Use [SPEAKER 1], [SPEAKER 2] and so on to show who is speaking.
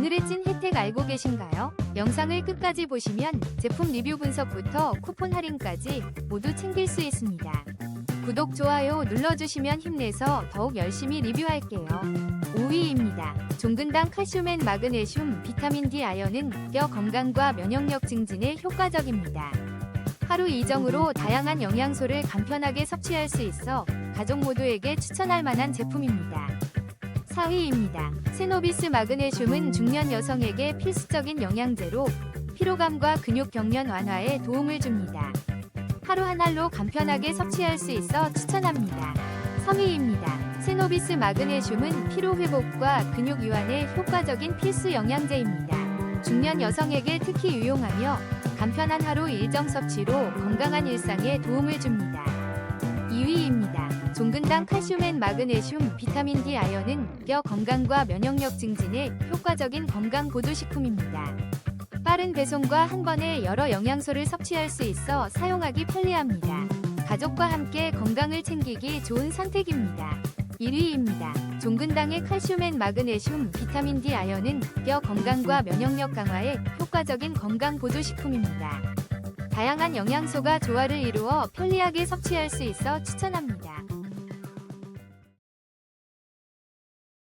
[SPEAKER 1] 오늘의 찐 혜택 알고 계신가요? 영상을 끝까지 보시면 제품 리뷰 분석부터 쿠폰 할인까지 모두 챙길 수 있습니다. 구독, 좋아요 눌러주시면 힘내서 더욱 열심히 리뷰할게요. 5위입니다. 종근당 칼슘 앤 마그네슘, 비타민 D 아연은 뼈 건강과 면역력 증진에 효과적입니다. 하루 이정으로 다양한 영양소를 간편하게 섭취할 수 있어 가족 모두에게 추천할 만한 제품입니다. 4위입니다. 세노비스 마그네슘은 중년 여성에게 필수적인 영양제로 피로감과 근육 경련 완화에 도움을 줍니다. 하루 한 알로 간편하게 섭취할 수 있어 추천합니다. 3위입니다. 세노비스 마그네슘은 피로 회복과 근육 이완에 효과적인 필수 영양제입니다. 중년 여성에게 특히 유용하며 간편한 하루 일정 섭취로 건강한 일상에 도움을 줍니다. 2위입니다. 종근당 칼슘 앤 마그네슘, 비타민 D 아연은 뼈 건강과 면역력 증진에 효과적인 건강 보조 식품입니다. 빠른 배송과 한 번에 여러 영양소를 섭취할 수 있어 사용하기 편리합니다. 가족과 함께 건강을 챙기기 좋은 선택입니다. 1위입니다. 종근당의 칼슘 앤 마그네슘, 비타민 D 아연은 뼈 건강과 면역력 강화에 효과적인 건강 보조 식품입니다. 다양한 영양소가 조화를 이루어 편리하게 섭취할 수 있어 추천합니다.